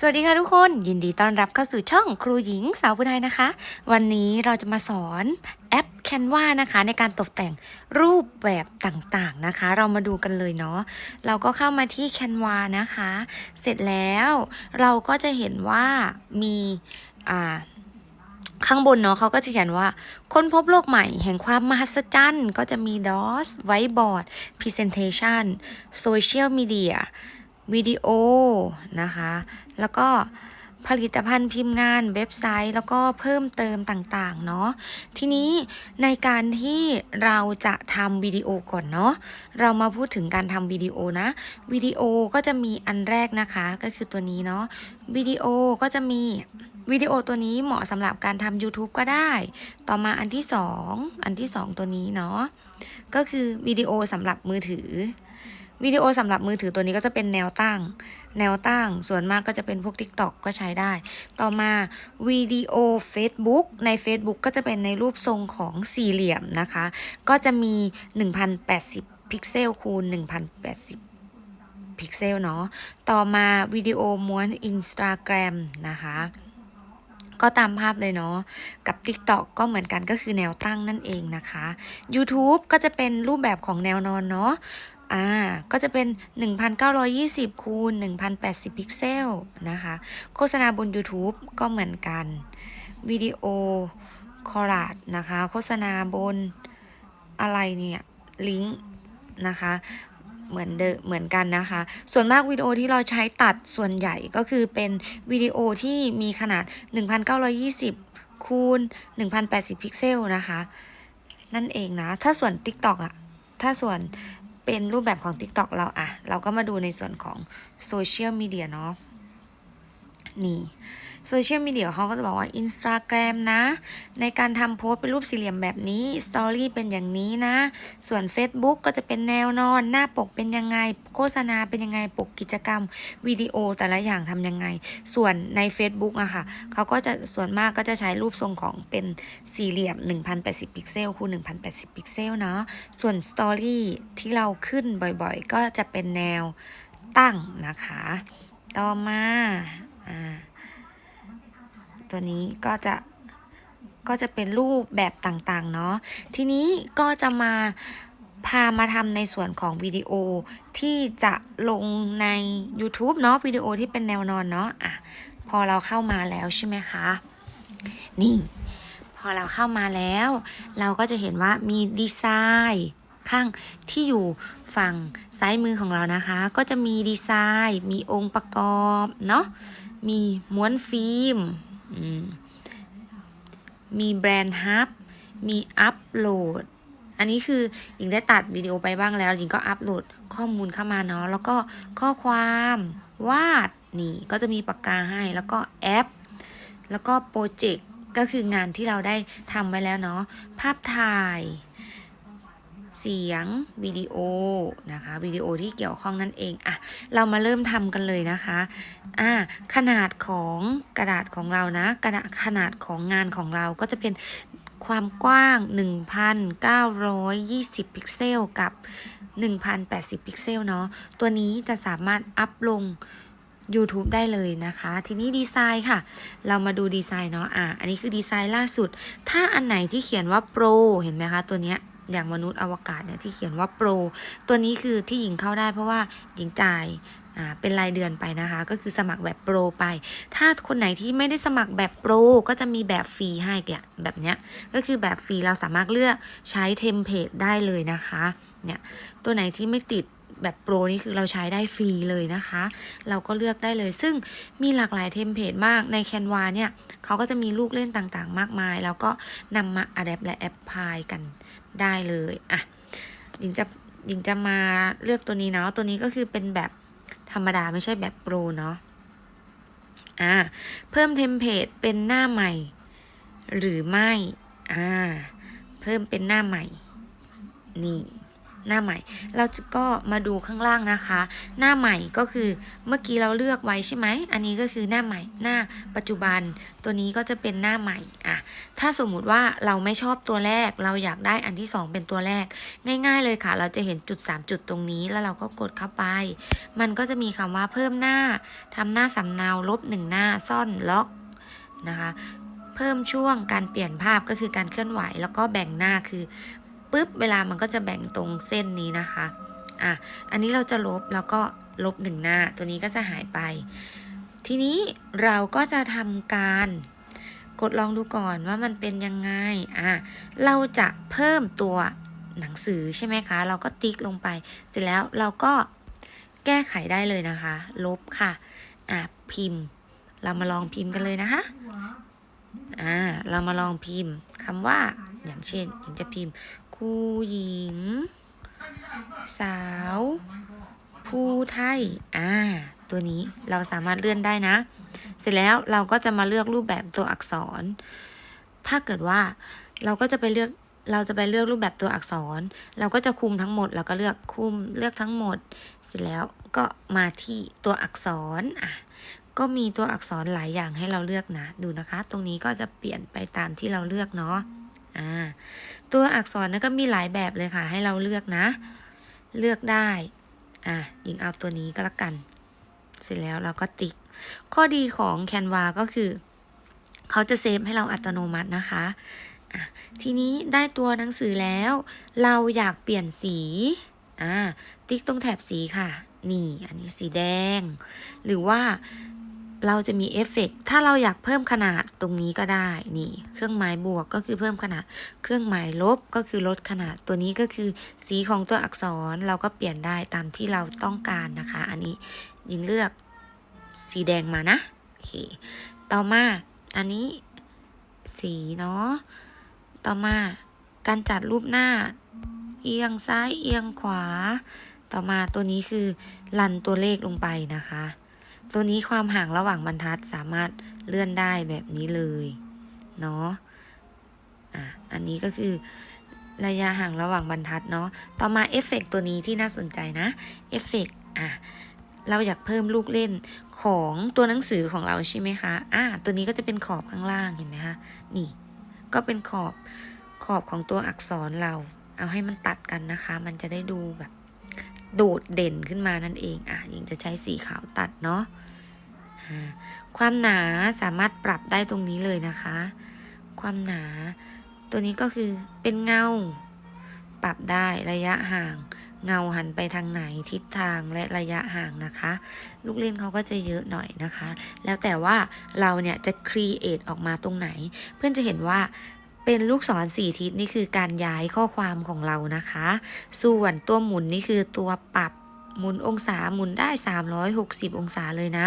สวัสดีค่ะทุกคนยินดีต้อนรับเข้าสู่ช่องครูหญิงสาวผู้ไทยนะคะ วันนี้เราจะมาสอนแอป Canva นะคะในการตกแต่งรูปแบบต่างๆนะคะ เรามาดูกันเลยเนาะเราก็เข้ามาที่ Canva นะคะ เสร็จแล้วเราก็จะเห็นว่ามีอ่าข้างบนเนาะเขาก็จะเขียนว่า ค้นพบโลกใหม่แห่งความมหัศจรรย์ก็จะมี DOS Whiteboard Presentation Social Media วิดีโอนะคะ แล้วก็ผลิตภัณฑ์พิมพ์งานเว็บไซต์ แล้วก็เพิ่มเติมต่างๆเนาะทีนี้ในการที่เราจะทำวิดีโอก่อนเนาะเรามาพูดถึงการทำวิดีโอนะวิดีโอก็จะมีอันแรกนะคะก็คือตัวนี้เนาะวิดีโอก็จะมีวิดีโอตัวนี้เหมาะสำหรับการทำ YouTube ก็ได้ ต่อมาอันที่ 2 อันที่ 2 ตัวนี้เนาะก็คือวิดีโอสำหรับมือถือ วิดีโอสำหรับมือถือตัวนี้ก็จะเป็นแนวตั้ง แนวตั้ง ส่วนมากก็จะเป็นพวก TikTok ก็ใช้ได้ ต่อมาวิดีโอ Facebook ใน Facebook ก็จะเป็นในรูปทรงของสี่เหลี่ยมนะคะ ก็จะมี 1080 พิกเซลคูณ 1080พิกเซลเนาะ ต่อมาวิดีโอม้วน Instagram นะคะ ก็ตามภาพเลยเนาะ กับ TikTok ก็เหมือนกันก็คือแนวตั้งนั่นเองนะคะ YouTube ก็จะเป็นรูปแบบของแนวนอนเนาะ อ่าก็จะเป็น 1,920 คูณ 1,080 พิกเซลนะคะ โฆษณาบน YouTube ก็เหมือนกัน วิดีโอคอราดนะคะ โฆษณาบนอะไรเนี่ย ลิงก์นะคะเหมือนเดเหมือนกันนะคะ ส่วนมากวิดีโอที่เราใช้ตัดส่วนใหญ่ก็คือเป็นวิดีโอที่มีขนาด 1,920 คูณ 1,080 พิกเซลนะคะ นั่นเองนะ ถ้าส่วน TikTok อะถ้าส่วน เป็นรูปแบบของ TikTok เราอะเราก็มาดูในส่วนของโซเชียลมีเดียเนาะนี่ โซเชียลมีเดียเขาก็จะบอกว่า Instagram นะ ในการทำโพสต์เป็นรูปสี่เหลี่ยมแบบนี้สตอรี่เป็นอย่างนี้นะ ส่วน Facebook ก็จะเป็นแนวนอน หน้าปกเป็นยังไง โฆษณาเป็นยังไง ปกกิจกรรม วิดีโอแต่ละอย่างทำยังไง ส่วนใน Facebook อะค่ะเขาก็จะส่วนมากก็จะใช้รูปทรงของเป็นสี่เหลี่ยม 1080 พิกเซลคูณ1080 พิกเซลเนาะส่วนสตอรี่ที่เราขึ้นบ่อยๆ ก็จะเป็นแนวตั้งนะคะ ต่อมาอ่า ตัวนี้ก็จะก็จะเป็นรูปแบบต่างๆเนาะทีนี้ก็จะมาพามาทำในส่วนของวิดีโอที่จะลงใน YouTube เนาะวิดีโอที่เป็นแนวนอนเนาะอะพอเราเข้ามาแล้วใช่ไหมคะ นี่ พอเราเข้ามาแล้ว เราก็จะเห็นว่ามีดีไซน์ข้างที่อยู่ฝั่งซ้ายมือของเรานะคะ ก็จะมีดีไซน์ มีองค์ประกอบเนาะมีม้วนฟิล์ม มีแบรนด์ฮับมีอัปโหลด อันนี้คือหญิงได้ตัดวิดีโอไปบ้างแล้วหญิงก็อัปโหลดข้อมูลเข้ามาเนาะแล้วก็ข้อความวาดนี่ก็จะมีปากกาให้แล้วก็แอป แล้วก็โปรเจกต์ก็คืองานที่เราได้ทำไว้แล้วเนาะภาพถ่าย เสียงวิดีโอนะคะวิดีโอที่เกี่ยวข้องนั่นเองอะเรามาเริ่มทำกันเลยนะคะอ่าขนาดของกระดาษของเรานะกระดาษขนาดของงานของเราก็จะเป็นความกว้าง 1,920 พิกเซลกับ 1,080 พิกเซลเนาะตัวนี้จะสามารถอัพลง YouTube ได้เลยนะคะ ทีนี้ดีไซน์ค่ะ เรามาดูดีไซน์เนาะอะอันนี้คือดีไซน์ล่าสุด ถ้าอันไหนที่เขียนว่าโปรเห็นไหมคะ ตัวเนี้ย อย่างมนุษย์อวกาศเนี่ยที่เขียนว่าโปร ตัวนี้คือที่หญิงเข้าได้เพราะว่าหญิงจ่ายอ่าเป็นรายเดือนไปนะคะ ก็คือสมัครแบบโปรไป ถ้าคนไหนที่ไม่ได้สมัครแบบโปรก็จะมีแบบฟรีให้เนี่ยแบบเนี้ยก็คือแบบฟรีเราสามารถเลือกใช้เทมเพลตได้เลยนะคะเนี่ยตัวไหนที่ไม่ติดแบบโปรนี่คือเราใช้ได้ฟรีเลยนะคะ เราก็เลือกได้เลย ซึ่งมีหลากหลายเทมเพลตมากใน Canva เนี่ยเขาก็จะมีลูกเล่นต่างๆ มากมาย แล้วก็นำมา adapt และ apply กัน ได้เลยอะหญิงจะหญิงจะมาเลือกตัวนี้เนาะตัวนี้ก็คือเป็นแบบธรรมดาไม่ใช่แบบโปรเนาะอ่าเพิ่มเทมเพลตเป็นหน้าใหม่ หรือไม่อ่าเพิ่มเป็นหน้าใหม่นี่ หน้าใหม่ เราจะก็มาดูข้างล่างนะคะ หน้าใหม่ก็คือเมื่อกี้เราเลือกไว้ใช่ไหม อันนี้ก็คือหน้าใหม่ หน้าปัจจุบัน ตัวนี้ก็จะเป็นหน้าใหม่อะถ้าสมมุติว่าเราไม่ชอบตัวแรก เราอยากได้อันที่สองเป็นตัวแรก ง่ายๆเลยค่ะ เราจะเห็นจุด 3 จุดตรงนี้ แล้วเราก็กดเข้าไป มันก็จะมีคำว่าเพิ่มหน้าทำหน้าสำเนาลบหนึ่งหน้าซ่อนล็อกนะคะเพิ่มช่วงการเปลี่ยนภาพก็คือการเคลื่อนไหว แล้วก็แบ่งหน้าคือ ปุ๊บเวลามันก็จะแบ่งตรงเส้นนี้นะคะอะอันนี้เราจะลบแล้วก็ลบหนึ่งหน้า ตัวนี้ก็จะหายไป ทีนี้เราก็จะทำการกดลองดูก่อนว่ามันเป็นยังไงอะเราจะเพิ่มตัวหนังสือใช่ไหมคะ เราก็ติ๊กลงไป เสร็จแล้วเราก็แก้ไขได้เลยนะคะ ลบค่ะ อะพิมพ์ เรามาลองพิมพ์กันเลยนะคะ อ่า เรามาลองพิมพ์คำว่า อย่างเช่น อย่างจะพิมพ์ ครูหญิง สาว ผู้ไทย อ่า ตัวนี้เราสามารถเลื่อนได้นะ เสร็จแล้วเราก็จะมาเลือกรูปแบบตัวอักษร ถ้าเกิดว่าเราก็จะไปเลือกเราจะไปเลือกรูปแบบตัวอักษร เราก็จะคุมทั้งหมด เราก็เลือกคุมเลือกทั้งหมด เสร็จแล้วก็มาที่ตัวอักษร อะ ก็มีตัวอักษรหลายอย่างให้เราเลือกนะ ดูนะคะ ตรงนี้ก็จะเปลี่ยนไปตามที่เราเลือกเนาะ อ่าตัวอักษรนั้นก็มีหลายแบบเลยค่ะ ให้เราเลือกนะ เลือกได้ อะยิงเอาตัวนี้ก็แล้วกัน เสร็จแล้วเราก็ติ๊ก ข้อดีของ Canva ก็คือ เขาจะเซฟให้เราอัตโนมัตินะคะะทีนี้ได้ตัวหนังสือแล้ว เราอยากเปลี่ยนสีอ่าติ๊กตรงแถบสีค่ะ นี่ อันนี้สีแดง หรือว่า เราจะมีเอฟเฟกต์ถ้าเราอยากเพิ่มขนาดตรงนี้ก็ได้ นี่ เครื่องหมายบวกก็คือเพิ่มขนาด เครื่องหมายลบก็คือลดขนาด ตัวนี้ก็คือสีของตัวอักษรเราก็เปลี่ยนได้ตามที่เราต้องการนะคะ อันนี้ยิงเลือกสีแดงมานะ โอเค ต่อมา อันนี้สีเนาะ ต่อมา การจัดรูปหน้า เอียงซ้ายเอียงขวา ต่อมาตัวนี้คือรันตัวเลขลงไปนะคะ ตัวนี้ความห่างระหว่างบรรทัดสามารถเลื่อนได้แบบนี้เลยเนาะอะอันนี้ก็คือระยะห่างระหว่างบรรทัดเนาะต่อมาเอฟเฟกตัวนี้ที่น่าสนใจนะเอฟเฟกอะเราอยากเพิ่มลูกเล่นของตัวหนังสือของเราใช่ไหมคะอะตัวนี้ก็จะเป็นขอบข้างล่างเห็นไหมคะนี่ ก็เป็นขอบขอบของตัวอักษรเรา เอาให้มันตัดกันนะคะ มันจะได้ดูแบบ โดดเด่นขึ้นมานั่นเองอะยิงจะใช้สีขาวตัดเนาะความหนาสามารถปรับได้ตรงนี้เลยนะคะ ความหนาตัวนี้ก็คือเป็นเงา ปรับได้ระยะห่าง เงาหันไปทางไหนทิศทางและระยะห่างนะคะ ลูกเล่นเขาก็จะเยอะหน่อยนะคะ แล้วแต่ว่าเราเนี่ยจะครีเอทออกมาตรงไหน เพื่อนจะเห็นว่า เป็นลูกศรสี่ทิศนี่คือการย้ายข้อความของเรานะคะ ส่วนตัวหมุนนี่คือตัวปรับหมุนองศาหมุนได้ 360 องศาเลยนะ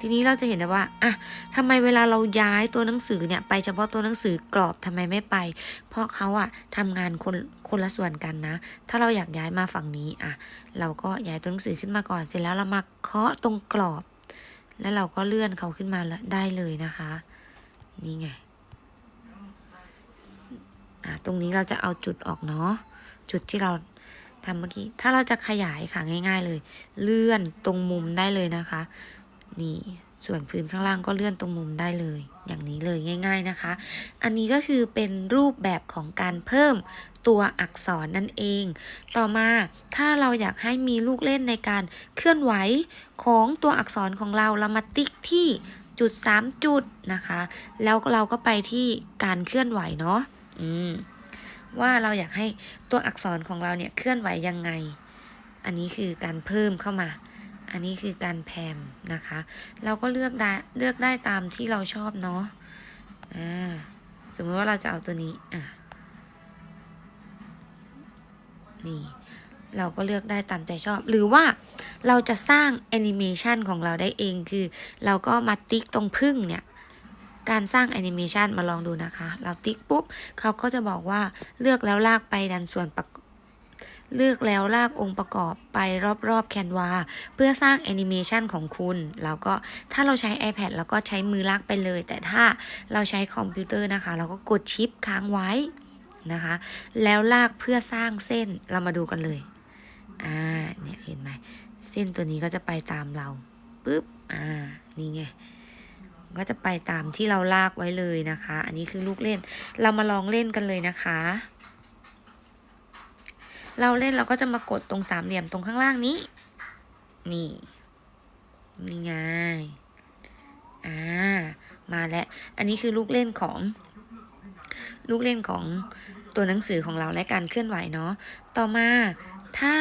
ทีนี้เราจะเห็นได้ว่าอะทำไมเวลาเราย้ายตัวหนังสือเนี่ยไปเฉพาะตัวหนังสือกรอบทำไมไม่ไป เพราะเขาอะทำงานคนคนละส่วนกันนะ ถ้าเราอยากย้ายมาฝั่งนี้อะเราก็ย้ายตัวหนังสือขึ้นมาก่อนเสร็จแล้วเรามาเคาะตรงกรอบ แล้วเราก็เลื่อนเขาขึ้นมาแล้วได้เลยนะคะ นี่ไง ตรงนี้เราจะเอาจุดออกเนาะจุดที่เราทำเมื่อกี้ ถ้าเราจะขยายค่ะง่าย ๆ เลย เลื่อนตรงมุมได้เลยนะคะ นี่ส่วนพื้นข้างล่างก็เลื่อนตรงมุมได้เลย อย่างนี้เลยง่าย ๆนะคะ อันนี้ก็คือเป็นรูปแบบของการเพิ่มตัวอักษรนั่นเอง ต่อมาถ้าเราอยากให้มีลูกเล่นในการเคลื่อนไหวของตัวอักษรของเราเรามาติ๊กที่จุด 3 จุดนะคะ แล้วเราก็ไปที่การเคลื่อนไหวเนาะ ว่าเราอยากให้ตัวอักษรของเราเนี่ยเคลื่อนไหวยังไง อันนี้คือการเพิ่มเข้ามา อันนี้คือการแพมนะคะ เราก็เลือกได้เลือกได้ตามที่เราชอบเนาะอ่าสมมติว่าเราจะเอาตัวนี้อะนี่เราก็เลือกได้ตามใจชอบ หรือว่าเราจะสร้างแอนิเมชันของเราได้เองคือ เราก็มาติ๊กตรงพึ่งเนี่ย การสร้างแอนิเมชันมาลองดูนะคะ เราติ๊กปุ๊บ เขาก็จะบอกว่าเลือกแล้วลากไปดันส่วนประเลือกแล้วลากองค์ประกอบไปรอบๆแคนวาเพื่อสร้างแอนิเมชันของคุณ แล้วก็ถ้าเราใช้ iPad แล้วก็ใช้มือลากไปเลย แต่ถ้าเราใช้คอมพิวเตอร์นะคะ เราก็กดชิปค้างไว้นะคะ แล้วลากเพื่อสร้างเส้นเรามาดูกันเลยอ่าเนี่ยเห็นไหมเส้นตัวนี้ก็จะไปตามเราปุ๊บอ่านี่ไง ก็จะไปตามที่เราลากไว้เลยนะคะ อันนี้คือลูกเล่น เรามาลองเล่นกันเลยนะคะ เราเล่นเราก็จะมากดตรงสามเหลี่ยมตรงข้างล่างนี้ นี่ นี่ไง อ่า มาแล้ว อันนี้คือลูกเล่นของ ลูกเล่นของตัวหนังสือของเราและการเคลื่อนไหวเนาะ ต่อมาถ้า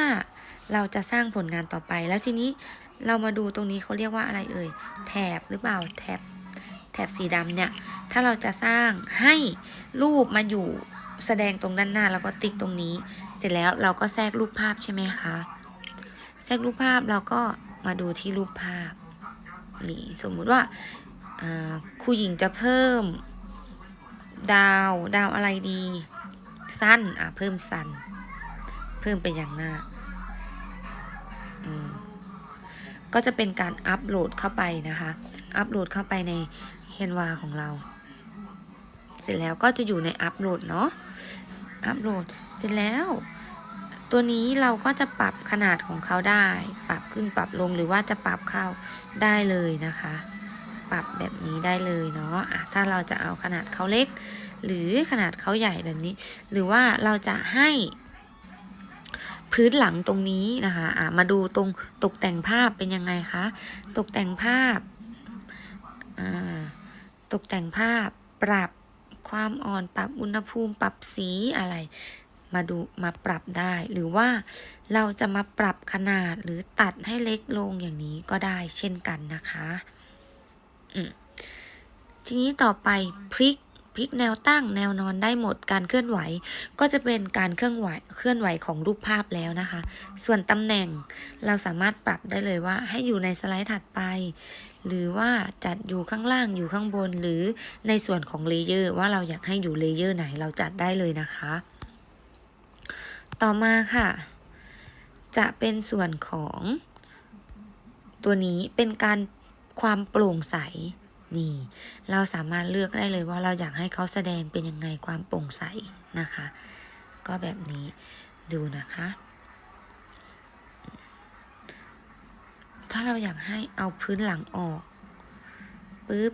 เราจะสร้างผลงานต่อไปแล้วทีนี้เรามาดูตรงนี้เขาเรียกว่าอะไรเอ่ย แถบหรือเปล่า แถบ แถบสีดำเนี่ย ถ้าเราจะสร้างให้รูปมาอยู่แสดงตรงด้านหน้าแล้วก็ติ๊กตรงนี้ เสร็จแล้วเราก็แทรกรูปภาพใช่ไหมคะแทรกรูปภาพเราก็มาดูที่รูปภาพนี่สมมุติว่าครูหญิงจะเพิ่ม ดาวดาวอะไรดี สั้นอะเพิ่มสั้นเพิ่มไปอย่างหน้าก็จะเป็นการอัปโหลดเข้าไปนะคะ อัปโหลดเข้าไปใน เฮนวาของเรา เสร็จแล้วก็จะอยู่ในอัปโหลดเนาะอัปโหลดเสร็จแล้ว ตัวนี้เราก็จะปรับขนาดของเขาได้ ปรับขึ้นปรับลงหรือว่าจะปรับเข้าได้เลยนะคะ ปรับแบบนี้ได้เลยเนาะะถ้าเราจะเอาขนาดเขาเล็ก หรือขนาดเขาใหญ่แบบนี้ หรือว่าเราจะให้พื้นหลังตรงนี้นะคะะมาดูตรงตกแต่งภาพเป็นยังไงคะ ตกแต่งภาพ อ่า ตกแต่งภาพ ปรับความอ่อน ปรับอุณหภูมิ ปรับสีอะไร มาดูมาปรับได้ หรือว่าเราจะมาปรับขนาดหรือตัดให้เล็กลงอย่างนี้ก็ได้เช่นกันนะคะทีนี้ต่อไปพลิกพลิกแนวตั้งแนวนอนได้หมดการเคลื่อนไหว ก็จะเป็นการเคลื่อนไหวเคลื่อนไหวของรูปภาพแล้วนะคะ ส่วนตำแหน่งเราสามารถปรับได้เลยว่าให้อยู่ในสไลด์ถัดไป หรือว่าจัดอยู่ข้างล่างอยู่ข้างบน หรือในส่วนของเลเยอร์ว่าเราอยากให้อยู่เลเยอร์ไหนเราจัดได้เลยนะคะ ต่อมาค่ะ จะเป็นส่วนของตัวนี้เป็นการความโปร่งใสนี่ เราสามารถเลือกได้เลยว่าเราอยากให้เขาแสดงเป็นยังไงความโปร่งใสนะคะ ก็แบบนี้ดูนะคะ ถ้าเราอยากให้เอาพื้นหลังออกปุ๊บ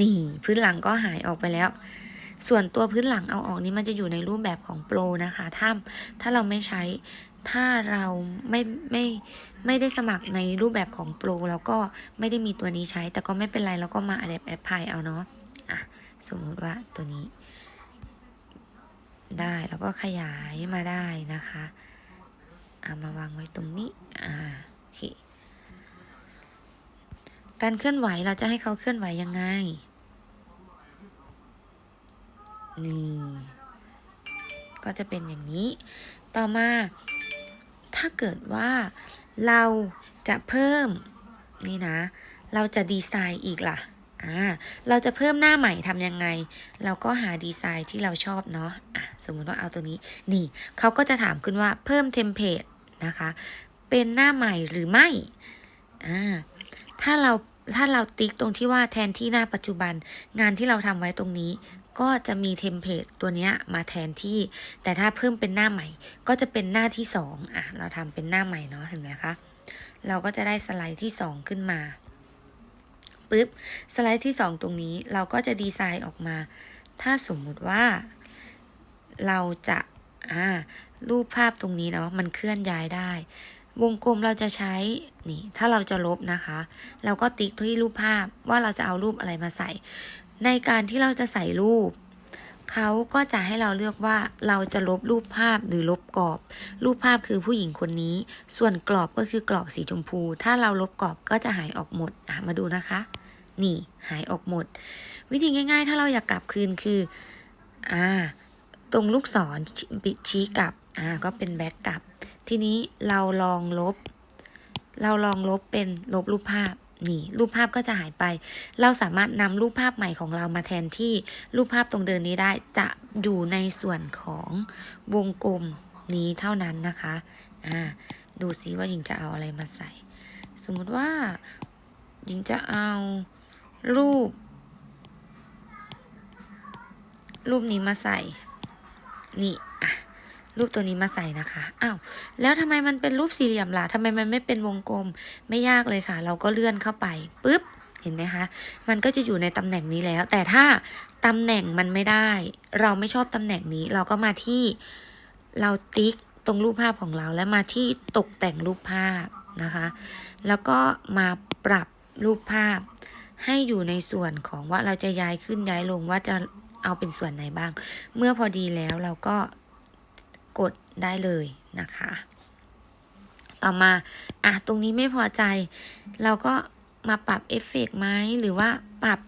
นี่พื้นหลังก็หายออกไปแล้ว ส่วนตัวพื้นหลังเอาออกนี้มันจะอยู่ในรูปแบบของโปรนะคะ ถ้าถ้าเราไม่ใช้ถ้าเราไม่ไม่ไม่ได้สมัครในรูปแบบของโปรแล้วก็ไม่ได้มีตัวนี้ใช้ แต่ก็ไม่เป็นไรเราก็มาอัดแอปพลายเอาเนาะอะสมมติว่าตัวนี้ ได้แล้วก็ขยายมาได้นะคะ เอามาวางไว้ตรงนี้ อ่า โอเค การเคลื่อนไหวเราจะให้เขาเคลื่อนไหวยังไง นี่ ก็จะเป็นอย่างนี้ ต่อมา ถ้าเกิดว่าเราจะเพิ่ม นี่นะ เราจะดีไซน์อีกล่ะอ่าเราจะเพิ่มหน้าใหม่ทำยังไง เราก็หาดีไซน์ที่เราชอบเนาะอะสมมติว่าเอาตัวนี้ นี่เขาก็จะถามขึ้นว่าเพิ่มเทมเพลต นะคะ เป็นหน้าใหม่หรือไม่อ่าถ้าเราถ้าเราติ๊กตรงที่ว่าแทนที่หน้าปัจจุบัน งานที่เราทำไว้ตรงนี้ ก็จะมีเทมเพลตตัวนี้มาแทนที่ แต่ถ้าเพิ่มเป็นหน้าใหม่ ก็จะเป็นหน้าที่สองอะเราทำเป็นหน้าใหม่เนาะเห็นไหมคะเราก็จะได้สไลด์ที่สองขึ้นมาปึ๊บสไลด์ที่สองตรงนี้เราก็จะดีไซน์ออกมา ถ้าสมมุติว่า เราจะอ่า รูปภาพตรงนี้เนาะมันเคลื่อนย้ายได้ วงกลมเราจะใช้นี่ถ้าเราจะลบนะคะ เราก็ติ๊กที่รูปภาพว่าเราจะเอารูปอะไรมาใส่ ในการที่เราจะใส่รูปเขาก็จะให้เราเลือกว่าเราจะลบรูปภาพหรือลบกรอบ รูปภาพคือผู้หญิงคนนี้ ส่วนกรอบก็คือกรอบสีชมพู ถ้าเราลบกรอบก็จะหายออกหมดอะมาดูนะคะ นี่หายออกหมด วิธีง่าย ๆ ถ้าเราอยากกลับคืนคืออ่าตรงลูกศรชี้กลับ อ่าก็เป็นแบ็กกลับ ทีนี้เราลองลบ เราลองลบเป็นลบรูปภาพนี่รูปภาพก็จะหายไป เราสามารถนำรูปภาพใหม่ของเรามาแทนที่รูปภาพตรงเดินนี้ได้จะอยู่ในส่วนของวงกลมนี้เท่านั้นนะคะอ่าดูซิว่าหญิงจะเอาอะไรมาใส่ สมมุติว่าหญิงจะเอารูป รูปนี้มาใส่ นี่ รูปตัวนี้มาใส่นะคะ อ้าว แล้วทำไมมันเป็นรูปสี่เหลี่ยมล่ะทำไมมันไม่เป็นวงกลม ไม่ยากเลยค่ะ เราก็เลื่อนเข้าไปปุ๊บ เห็นไหมคะ มันก็จะอยู่ในตำแหน่งนี้แล้ว แต่ถ้าตำแหน่งมันไม่ได้ เราไม่ชอบตำแหน่งนี้ เราก็มาที่เราติ๊กตรงรูปภาพของเรา แล้วมาที่ตกแต่งรูปภาพนะคะ แล้วก็มาปรับรูปภาพ ให้อยู่ในส่วนของว่าเราจะย้ายขึ้นย้ายลงว่าจะเอาเป็นส่วนไหนบ้าง เมื่อพอดีแล้วเราก็ กดได้เลยนะคะ ต่อมาอะตรงนี้ไม่พอใจ เราก็มาปรับเอฟเฟกต์ไหมหรือว่าปรับ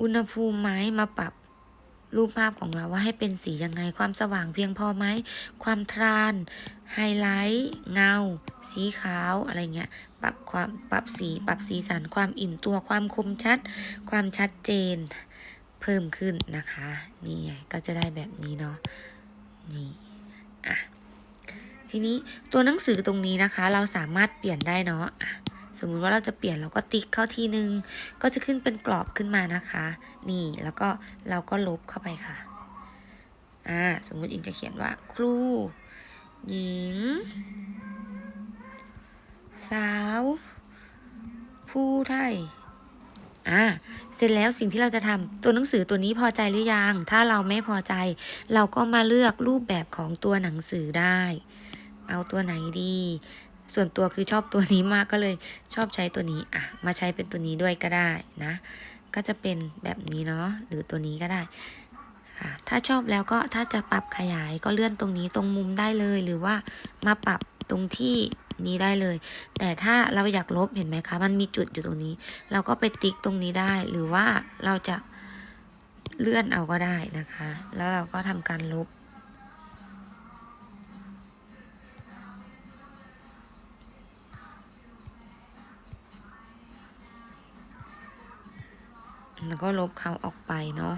อุณหภูมิไหมมาปรับรูปภาพของเราว่าให้เป็นสียังไงความสว่างเพียงพอไหม ความทรานไฮไลท์เงา สีขาวอะไรเงี้ยปรับความปรับสีปรับสีสันความอิ่มตัวความคมชัด ความชัดเจน เพิ่มขึ้นนะคะ นี่ไงก็จะได้แบบนี้เนาะนี่ อะทีนี้ตัวหนังสือตรงนี้นะคะ เราสามารถเปลี่ยนได้เนาะอะสมมุติว่าเราจะเปลี่ยนเราก็ติ๊กเข้าทีนึง ก็จะขึ้นเป็นกรอบขึ้นมานะคะ นี่แล้วก็เราก็ลบเข้าไปค่ะอ่าสมมุติอิงจะเขียนว่า ครู หญิง สาว ผู้ไทย อ่าเสร็จแล้วสิ่งที่เราจะทำตัวหนังสือตัวนี้พอใจหรือยัง ถ้าเราไม่พอใจ เราก็มาเลือกรูปแบบของตัวหนังสือได้ เอาตัวไหนดี ส่วนตัวคือชอบตัวนี้มากก็เลยชอบใช้ตัวนี้อะมาใช้เป็นตัวนี้ด้วยก็ได้นะ ก็จะเป็นแบบนี้เนาะหรือตัวนี้ก็ได้ค่ะถ้าชอบแล้วก็ถ้าจะปรับขยายก็เลื่อนตรงนี้ตรงมุมได้เลย หรือว่ามาปรับตรงที่ นี้ได้เลย แต่ถ้าเราอยากลบเห็นไหมคะ มันมีจุดอยู่ตรงนี้ เราก็ไปติ๊กตรงนี้ได้ หรือว่าเราจะเลื่อนเอาก็ได้นะคะ แล้วเราก็ทำการลบแล้วก็ลบเขาออกไปเนาะ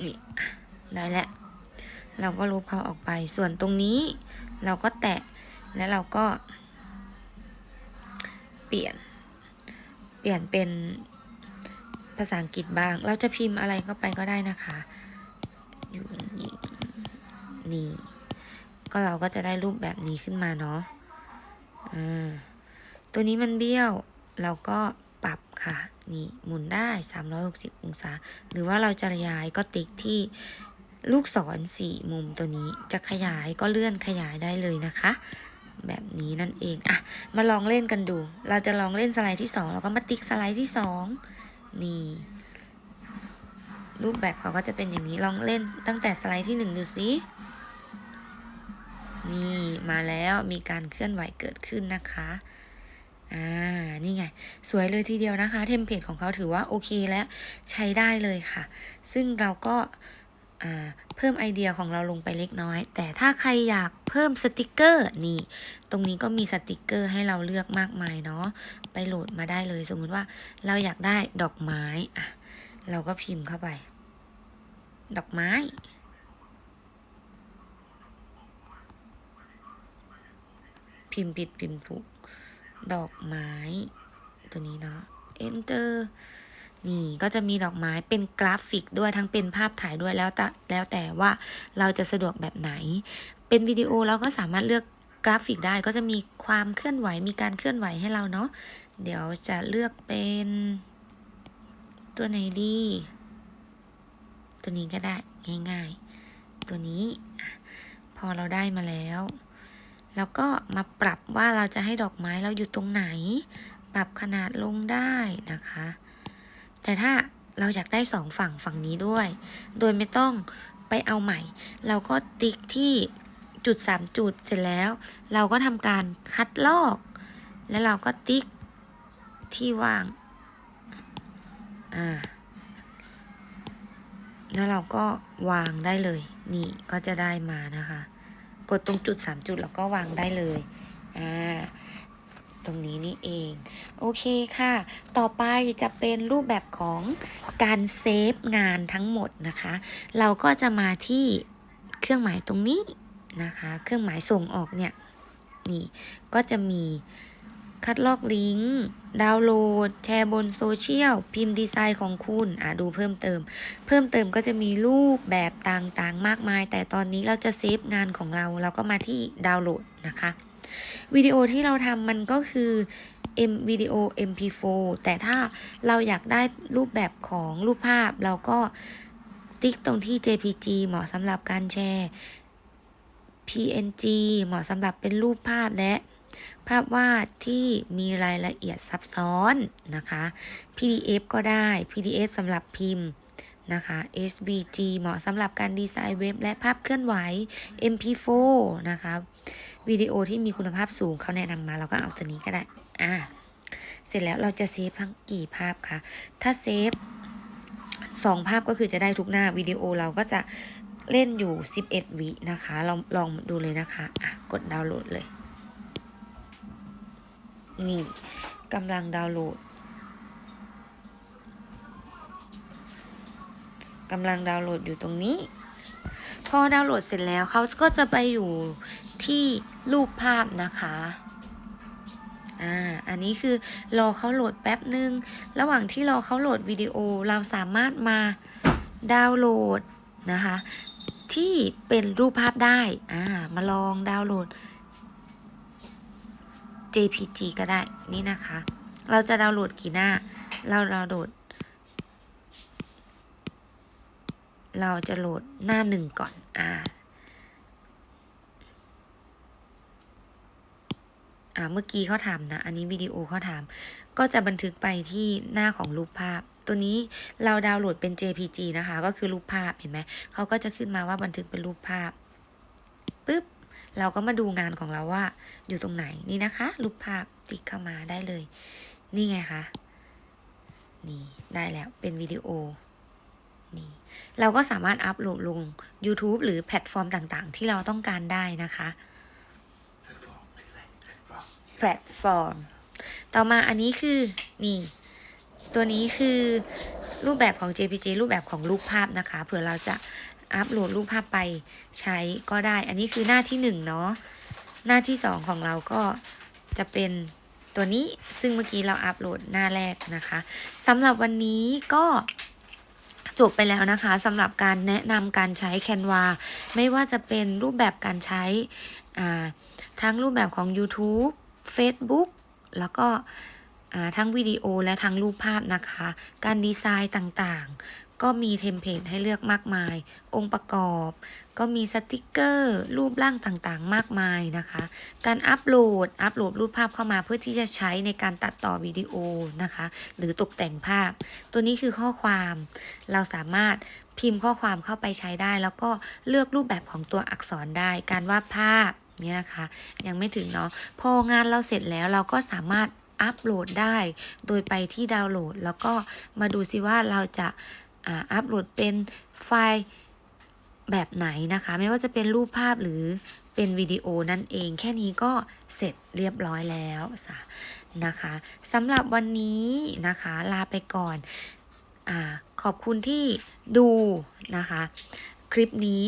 นี่ ได้แล้วเราก็ลบเขาออกไป ส่วนตรงนี้เราก็แตะแล้วเราก็ เปลี่ยน เปลี่ยนเป็นภาษาอังกฤษบ้าง เราจะพิมพ์อะไรเข้าไปก็ได้นะคะ อยู่นี่นี่ ก็เราก็จะได้รูปแบบนี้ขึ้นมาเนาะอ่าตัวนี้มันเบี้ยว เราก็ปรับค่ะ นี่หมุนได้ 360 องศา หรือว่าเราจะย้ายก็ติ๊กที่ ลูกศรสี่มุมตัวนี้จะขยายก็เลื่อนขยายได้เลยนะคะ แบบนี้นั่นเองอะมาลองเล่นกันดู เราจะลองเล่นสไลด์ที่2เราก็มาติ๊กสไลด์ที่2นี่รูปแบบเขาก็จะเป็นอย่างนี้ลองเล่นตั้งแต่สไลด์ที่1ดูสินี่มาแล้วมีการเคลื่อนไหวเกิดขึ้นนะคะอ่านี่ไง สวยเลยทีเดียวนะคะ เทมเพลตของเขาถือว่าโอเคและใช้ได้เลยค่ะ ซึ่งเราก็ เพิ่มไอเดียของเราลงไปเล็กน้อย แต่ถ้าใครอยากเพิ่มสติกเกอร์นี่ ตรงนี้ก็มีสติกเกอร์ให้เราเลือกมากมายเนาะไปโหลดมาได้เลย สมมุติว่าเราอยากได้ดอกไม้อะเราก็พิมพ์เข้าไป ดอกไม้พิมพ์ผิดพิมพ์ถูกดอกไม้ ตัวนี้เนาะ enter นี่ก็จะมีดอกไม้เป็นกราฟิกด้วยทั้งเป็นภาพถ่ายด้วยแล้วแต่แล้วแต่ว่าเราจะสะดวกแบบไหน เป็นวิดีโอเราก็สามารถเลือกกราฟิกได้ก็จะมีความเคลื่อนไหวมีการเคลื่อนไหวให้เราเนาะเดี๋ยวจะเลือกเป็นตัวไหนดี ตัวนี้ก็ได้ง่าย ๆ ตัวนี้พอเราได้มาแล้ว แล้วก็มาปรับว่าเราจะให้ดอกไม้เราอยู่ตรงไหน ปรับขนาดลงได้นะคะ แต่ถ้าเราอยากได้สองฝั่งฝั่งนี้ด้วย โดยไม่ต้องไปเอาใหม่ เราก็ติ๊กที่จุดสามจุดเสร็จแล้ว เราก็ทำการคัดลอก แล้วเราก็ติ๊กที่ว่าง อ่า แล้วเราก็วางได้เลย นี่ก็จะได้มานะคะ กดตรงจุด 3 จุดแล้วก็วางได้เลย อ่า ตรงนี้นี่เอง โอเคค่ะ ต่อไปจะเป็นรูปแบบของการเซฟงานทั้งหมดนะคะ เราก็จะมาที่เครื่องหมายตรงนี้นะคะ เครื่องหมายส่งออกเนี่ย นี่ก็จะมีคัดลอกลิงก์ ดาวน์โหลด แชร์บนโซเชียล พิมพ์ดีไซน์ของคุณ อะดูเพิ่มเติม เพิ่มเติมก็จะมีรูปแบบต่างๆ มากมาย แต่ตอนนี้เราจะเซฟงานของเรา เราก็มาที่ดาวน์โหลดนะคะ วิดีโอที่เราทำมันก็คือ M วิดีโอ MP4 แต่ถ้าเราอยากได้รูปแบบของรูปภาพ เราก็ติ๊กตรงที่ JPG เหมาะสำหรับการแชร์ PNG เหมาะสำหรับเป็นรูปภาพและภาพวาดที่มีรายละเอียดซับซ้อนนะคะ PDF ก็ได้ PDF สำหรับพิมพ์ นะคะ SVG เหมาะสำหรับการดีไซน์เว็บและภาพเคลื่อนไหว MP4 นะคะวิดีโอที่มีคุณภาพสูงเขาแนะนำมาเราก็เอาตัวนี้ก็ได้อ่าเสร็จแล้วเราจะเซฟทั้งกี่ภาพคะถ้าเซฟสองภาพก็คือจะได้ทุกหน้าวิดีโอเราก็จะเล่นอยู่ 11 วินะคะลองลองดูเลยนะคะอะกดดาวน์โหลดเลย นี่กำลังดาวน์โหลด กำลังดาวน์โหลดอยู่ตรงนี้ พอดาวน์โหลดเสร็จแล้วเขาก็จะไปอยู่ที่รูปภาพนะคะอ่าอันนี้คือรอเขาโหลดแป๊บหนึ่งระหว่างที่รอเขาโหลดวิดีโอเราสามารถมาดาวน์โหลดนะคะที่เป็นรูปภาพได้อ่ามาลองดาวน์โหลด JPG ก็ได้นี่นะคะ เราจะดาวน์โหลดกี่หน้า เราดาวน์โหลด เราจะโหลดหน้าหนึ่งก่อน อ่า อ่า เมื่อกี้เขาถามนะ อันนี้วิดีโอเขาถาม ก็จะบันทึกไปที่หน้าของรูปภาพ ตัวนี้เราดาวน์โหลดเป็น JPG นะคะ ก็คือรูปภาพ เห็นไหม เขาก็จะขึ้นมาว่าบันทึกเป็นรูปภาพ ปึ๊บ เราก็มาดูงานของเราว่า อยู่ตรงไหน นี่นะคะ รูปภาพติ๊กเข้ามาได้เลย นี่ไงคะ นี่ ได้แล้ว เป็นวิดีโอ นี่เราก็สามารถอัพโหลดลง YouTube หรือแพลตฟอร์มต่างๆ ที่เราต้องการได้นะคะ แพลตฟอร์ม ต่อมาอันนี้คือ นี่ ตัวนี้คือรูปแบบของ JPG รูปแบบของรูปภาพนะคะ เผื่อเราจะอัพโหลดรูปภาพไปใช้ก็ได้ อันนี้คือหน้าที่หนึ่งเนาะ หน้าที่สองของเราก็จะเป็นตัวนี้ ซึ่งเมื่อกี้เราอัพโหลดหน้าแรกนะคะสำหรับวันนี้ก็ จบไปแล้วนะคะสำหรับการแนะนำการใช้แคนวาไม่ว่าจะเป็นรูปแบบการใช้ทั้งรูปแบบของ YouTube Facebook แล้วก็ทั้งวิดีโอและทั้งรูปภาพนะคะ การดีไซน์ต่างๆ ก็มีเทมเพลตให้เลือกมากมาย องค์ประกอบ ก็มีสติกเกอร์ รูปร่างต่างๆ มากมายนะคะ การอัปโหลด อัปโหลดรูปภาพเข้ามาเพื่อที่จะใช้ในการตัดต่อวิดีโอนะคะ หรือตกแต่งภาพ ตัวนี้คือข้อความ เราสามารถพิมพ์ข้อความเข้าไปใช้ได้ แล้วก็เลือกรูปแบบของตัวอักษรได้ การวาดภาพเนี่ยนะคะ ยังไม่ถึงเนาะ พองานเราเสร็จแล้วเราก็สามารถอัปโหลดได้ โดยไปที่ดาวน์โหลด แล้วก็มาดูซิว่าเราจะ อ่าอัปโหลดเป็นไฟล์แบบไหนนะคะ ไม่ว่าจะเป็นรูปภาพหรือเป็นวิดีโอนั่นเอง แค่นี้ก็เสร็จเรียบร้อยแล้วนะคะสำหรับวันนี้นะคะลาไปก่อนอขอบคุณที่ดูนะคะ คลิปนี้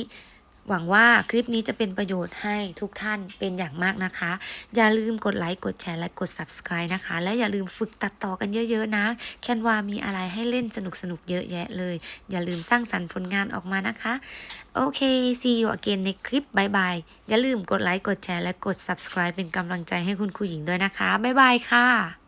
หวังว่าคลิปนี้จะเป็นประโยชน์ให้ทุกท่านเป็นอย่างมากนะคะ อย่าลืมกดไลค์กดแชร์และกด subscribe นะคะ และอย่าลืมฝึกตัดต่อกันเยอะๆนะแคนวามีอะไรให้เล่นสนุกๆเยอะแยะเลย อย่าลืมสร้างสรรค์ผลงานออกมานะคะโอเค see you again ในคลิปบายบายอย่าลืมกดไลค์กดแชร์และกด subscribe เป็นกำลังใจให้คุณครูหญิงด้วยนะคะบายบายค่ะ